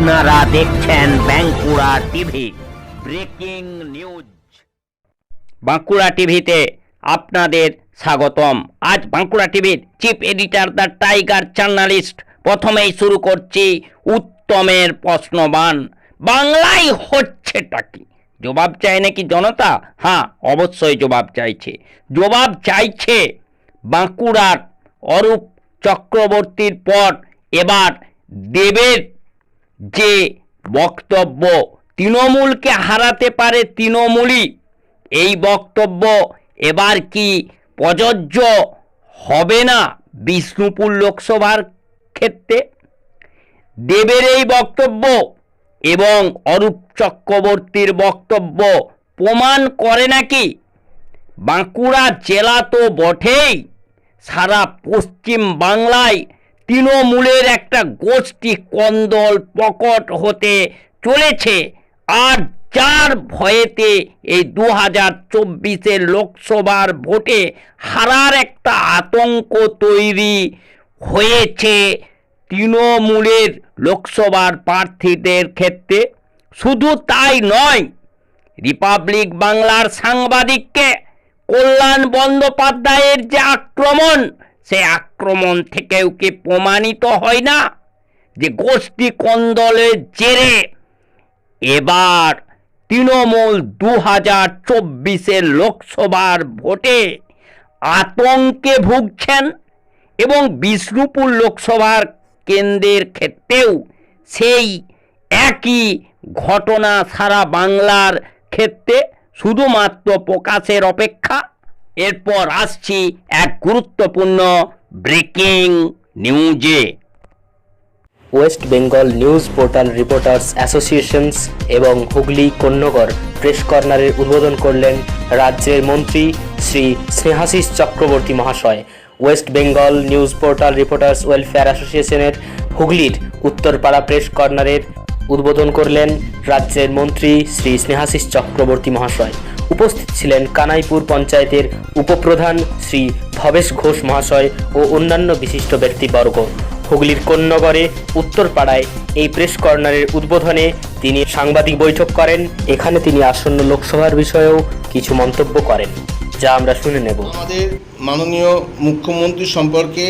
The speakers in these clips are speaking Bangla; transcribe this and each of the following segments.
আপনারা দেখছেন Bankura TV, breaking news. Bankura টিভিতে আপনাদের স্বাগতম। আজ বাঁকুড়া টিভির chief editor the tiger journalist প্রথমেই শুরু করছি উত্তমের প্রশ্নবান। বাংলায় হচ্ছেটা কি? জবাব চায় নাকি জনতা? হ্যাঁ অবশ্যই জবাব চাইছে। জবাব চাইছে বাঁকুড়ার অরূপ চক্রবর্তীর পর এবার দেবের যে বক্তব্য তৃণমূলকে হারাতে পারে তৃণমূলই, এই বক্তব্য এবার কি প্রযোজ্য হবে না বিষ্ণুপুর লোকসভার ক্ষেত্রে? দেবের এই বক্তব্য এবং অরূপ চক্রবর্তীর বক্তব্য প্রমাণ করে নাকি? বাঁকুড়া জেলা তো বটেই, সারা পশ্চিম বাংলায় তৃণমূলের একটা গোষ্ঠী কন্দল প্রকট হতে চলেছে। আর যার ভয়েতে এই দু হাজার চব্বিশের লোকসভার ভোটে হারার একটা আতঙ্ক তৈরি হয়েছে তৃণমূলের লোকসভার প্রার্থীদের ক্ষেত্রে। শুধু তাই নয়, রিপাবলিক বাংলার সাংবাদিককে কল্যাণ বন্দ্যোপাধ্যায়ের যে আক্রমণ সে আক্রমণ থেকেও কি প্রমাণিত হয় না যে গোষ্ঠী কন্দলের জেরে এবার তৃণমূল দু হাজার চব্বিশের লোকসভার ভোটে আতঙ্কে ভুগছেন এবং বিষ্ণুপুর লোকসভার কেন্দ্রের ক্ষেত্রেও সেই একই ঘটনা সারা বাংলার ক্ষেত্রে শুধুমাত্র প্রকাশের অপেক্ষা এরপর আসছি এক গুরুত্বপূর্ণ ব্রেকিং নিউজে। West Bengal news portal reporters associations এবং হুগলি কন্যগর প্রেস কর্নারের উদ্বোধন করলেন রাজ্যের মন্ত্রী শ্রী স্নেহাশিস চক্রবর্তী মহাশয়। West Bengal news portal reporters welfare অ্যাসোসিয়েশনের হুগলির উত্তরপাড়া প্রেস কর্নারের উদ্বোধন করলেন রাজ্যের মন্ত্রী শ্রী স্নেহাশিস চক্রবর্তী মহাশয়। উপস্থিত ছিলেন কানাইপুর পঞ্চায়েতের উপপ্রধান শ্রী ভবেশ ঘোষ মহাশয় ও অন্যান্য বিশিষ্ট ব্যক্তিবর্গ। হুগলির কোন্নগরে, উত্তরপাড়ায় এই প্রেস কর্নারের উদ্বোধনে তিনি সাংবাদিক বৈঠক করেন। এখানে তিনি আসন্ন লোকসভার বিষয়েও কিছু মন্তব্য করেন, যা আমরা শুনে নেব। আমাদের মাননীয় মুখ্যমন্ত্রী সম্পর্কে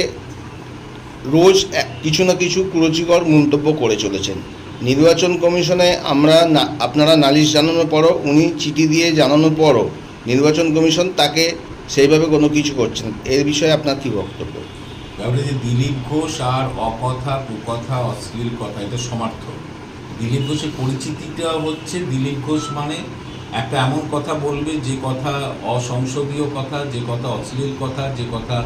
রোজ কিছু না কিছু কুরুচিকর মন্তব্য করে চলেছেন। নির্বাচন কমিশনে আমরা না- আপনারা নালিশ জানানোর পরও, উনি চিঠি দিয়ে জানানোর পরও নির্বাচন কমিশন তাকে সেইভাবে কোনো কিছু করছেন। এর বিষয়ে আপনার কী বক্তব্য ব্যাপারটা যে দিলীপ ঘোষ আর অকথা, কুকথা, অশ্লীল কথা, এটা সমার্থক দিলীপ ঘোষের পরিচিতিটা হচ্ছে, দিলীপ ঘোষ মানে একটা এমন কথা বলবে যে কথা অসংসদীয় কথা, যে কথা অশ্লীল কথা, যে কথা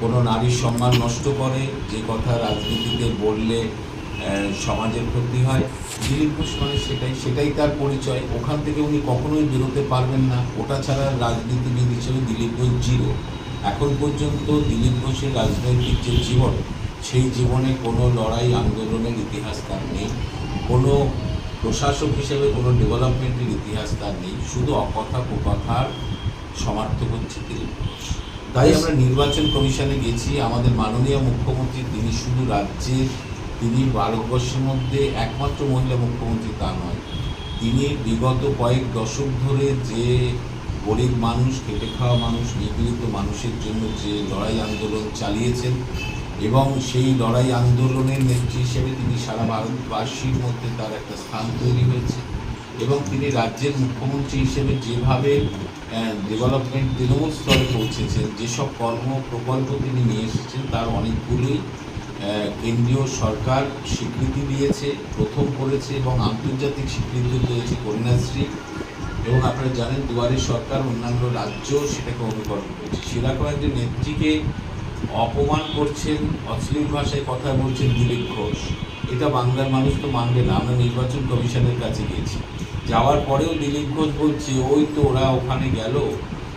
কোনো নারীর সম্মান নষ্ট করে, যে কথা রাজনীতিতে বললে সমাজের ক্ষতি হয়। দিলীপ ঘোষ মানে সেটাই সেটাই তার পরিচয়। ওখান থেকে উনি কখনোই বেরোতে পারবেন না। ওটা ছাড়া রাজনীতিবিদ হিসেবে দিলীপ ঘোষ জিরো। এখন পর্যন্ত দিলীপ ঘোষের রাজনৈতিক যে জীবন সেই জীবনে কোনো লড়াই আন্দোলনের ইতিহাস তার নেই। কোনো প্রশাসক হিসেবে কোনো ডেভেলপমেন্টের ইতিহাস তার নেই। শুধু অকথা কুকথার সমার্থক হচ্ছে দিলীপ ঘোষ। তাই আমরা নির্বাচন কমিশনে গেছি। আমাদের মাননীয় মুখ্যমন্ত্রী তিনি শুধু রাজ্যের তিনি ভারতবর্ষের মধ্যে একমাত্র মহিলা মুখ্যমন্ত্রী তা নয়। তিনি বিগত কয়েক দশক ধরে যে গরিব মানুষ, খেটে খাওয়া মানুষ নিপীড়িত মানুষের জন্য যে লড়াই আন্দোলন চালিয়েছেন এবং সেই লড়াই আন্দোলনের নেত্রী হিসেবে তিনি সারা ভারতবাসীর মধ্যে তার একটা স্থান তৈরি হয়েছে এবং তিনি রাজ্যের মুখ্যমন্ত্রী হিসেবে যেভাবে ডেভেলপমেন্ট তৃণমূল স্তরে পৌঁছেছেন, যেসব কর্ম প্রকল্প তিনি নিয়ে এসেছেন, তার অনেকগুলোই কেন্দ্রীয় সরকার স্বীকৃতি দিয়েছে, প্রথম করেছে এবং আন্তর্জাতিক স্বীকৃতি দিয়েছে কন্যাশ্রী এবং আপনারা জানেন দুয়ারে সরকার অন্যান্য রাজ্য সেটাকে অনুকরণ করেছে। সেরকম একজন নেত্রীকে অপমান করছেন, অশ্লীল ভাষায় কথা বলছেন দিলীপ ঘোষ, এটা বাংলার মানুষ তো মানবে না। আমরা নির্বাচন কমিশনের কাছে গিয়েছি যাওয়ার পরেও দিলীপ ঘোষ বলছে, ওই তো ওরা ওখানে গেল,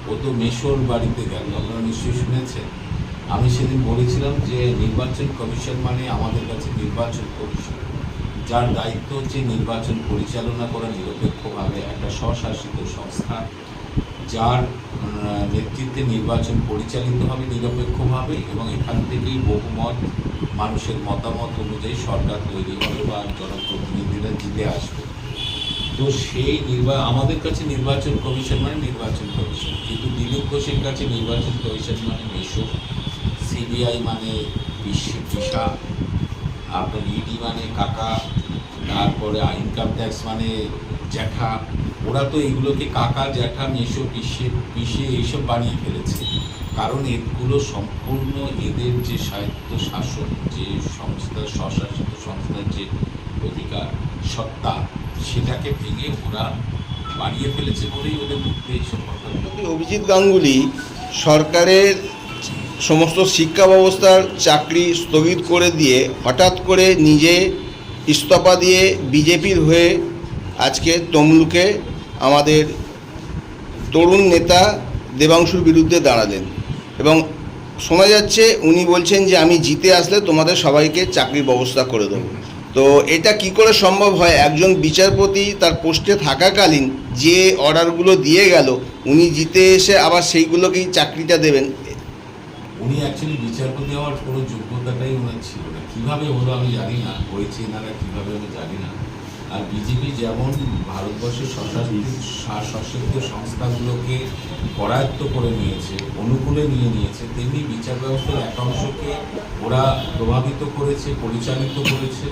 ও তো মেশোর বাড়িতে গেল। আপনারা নিশ্চয়ই শুনেছেন। আমি সেদিন বলেছিলাম যে নির্বাচন কমিশন মানে আমাদের কাছে নির্বাচন কমিশন। যার দায়িত্ব হচ্ছে নির্বাচন পরিচালনা করা নিরপেক্ষভাবে একটা স্বশাসিত সংস্থা। যার নেতৃত্বে নির্বাচন পরিচালিত হবে নিরপেক্ষভাবে এবং এখান থেকেই বহুমত, মানুষের মতামত অনুযায়ী সরকার তৈরি হবে বা জনপ্রতিনিধিরা জিতে আসবে। তো সেই নির্বা আমাদের কাছে নির্বাচন কমিশন মানে নির্বাচন কমিশন। কিন্তু দিলীপ ঘোষের কাছে নির্বাচন কমিশন মানে মেশো সিবিআই মানে বিশ্ব পিসা আপনার ইডি মানে কাকা, তারপরে ইনকাম ট্যাক্স মানে জ্যাঠা। ওরা তো এগুলোকে কাকা, জ্যাঠা মেশো পিসে পিসে এইসব বানিয়ে ফেলেছে। কারণ এগুলো সম্পূর্ণ এদের যে সাহিত্য শাসন যে সংস্থা, স্বশাসিত সংস্থার যে অধিকার, সত্তা সেটাকে ভেঙে ওরা বানিয়ে ফেলেছে বলেই ওদের মুখে এইসব কথা অভিজিৎ গাঙ্গুলি সরকারের সমস্ত শিক্ষা ব্যবস্থার চাকরি স্থগিত করে দিয়ে হঠাৎ করে নিজে ইস্তফা দিয়ে বিজেপির হয়ে আজকে তমলুকে আমাদের তরুণ নেতা দেবাংশুর বিরুদ্ধে দাঁড়ালেন। এবং শোনা যাচ্ছে উনি বলছেন যে আমি জিতে আসলে তোমাদের সবাইকে চাকরির ব্যবস্থা করে দেবো। তো এটা কি করে সম্ভব হয়? একজন বিচারপতি তার পোস্টে থাকাকালীন যে অর্ডারগুলো দিয়ে গেল, উনি জিতে এসে আবার সেইগুলোকেই চাকরিটা দেবেন। উনি অ্যাকচুয়ালি বিচারপতি হওয়ার কোনো যোগ্যতাটাই ওনার ছিল না। কীভাবে হলো আমি জানি না। হয়েছে না, কীভাবে আমি জানি না। আর বিজেপি যেমন ভারতবর্ষের স্বশাসিত স্বশাসিত সংস্থাগুলোকে করায়ত্ত করে নিয়েছে, অনুকূলে নিয়ে নিয়েছে, তেমনি বিচার ব্যবস্থার একাংশকে ওরা প্রভাবিত করেছে, পরিচালিত করেছে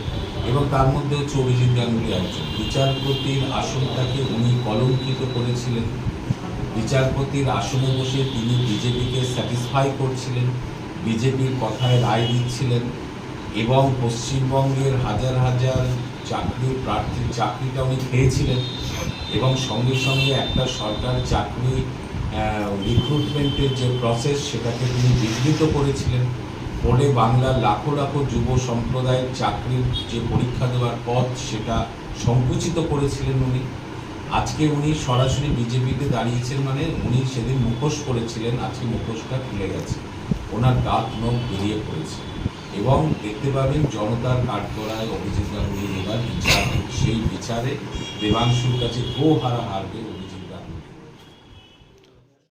এবং তার মধ্যে হচ্ছে অভিজিৎ গাঙ্গুলি একজন। বিচারপতির আসনটাকে উনি কলঙ্কিত করেছিলেন। বিচারপতির আসনে বসে তিনি বিজেপিকে স্যাটিসফাই করছিলেন, বিজেপির কথায় রায় দিচ্ছিলেন এবং পশ্চিমবঙ্গের হাজার হাজার চাকরি প্রার্থীর চাকরিটা উনি খেয়েছিলেন এবং সঙ্গে সঙ্গে একটা সরকার চাকরি রিক্রুটমেন্টের যে প্রসেস সেটাকে তিনি বিঘ্নিত করেছিলেন। ফলে বাংলার লাখো লাখো যুব সম্প্রদায়ের চাকরির যে পরীক্ষা দেওয়ার পথ সেটা সংকুচিত করেছিলেন উনি। আজকে উনি সরাসরি বিজেপিতে দাঁড়িয়েছেন মানে উনি সেদিন মুখোশ করেছিলেন আজকে মুখোশটা খুলে গেছে। ওনার দাঁত নখ বেরিয়ে পড়েছে। এবং দেখতে পাবেন জনতার কাঠগড়ায় অভিজিৎ গাঙ্গুলি এবার বিচার সেই বিচারে দেবাংশুর কাছে গো হারা হারবে অভিজিৎ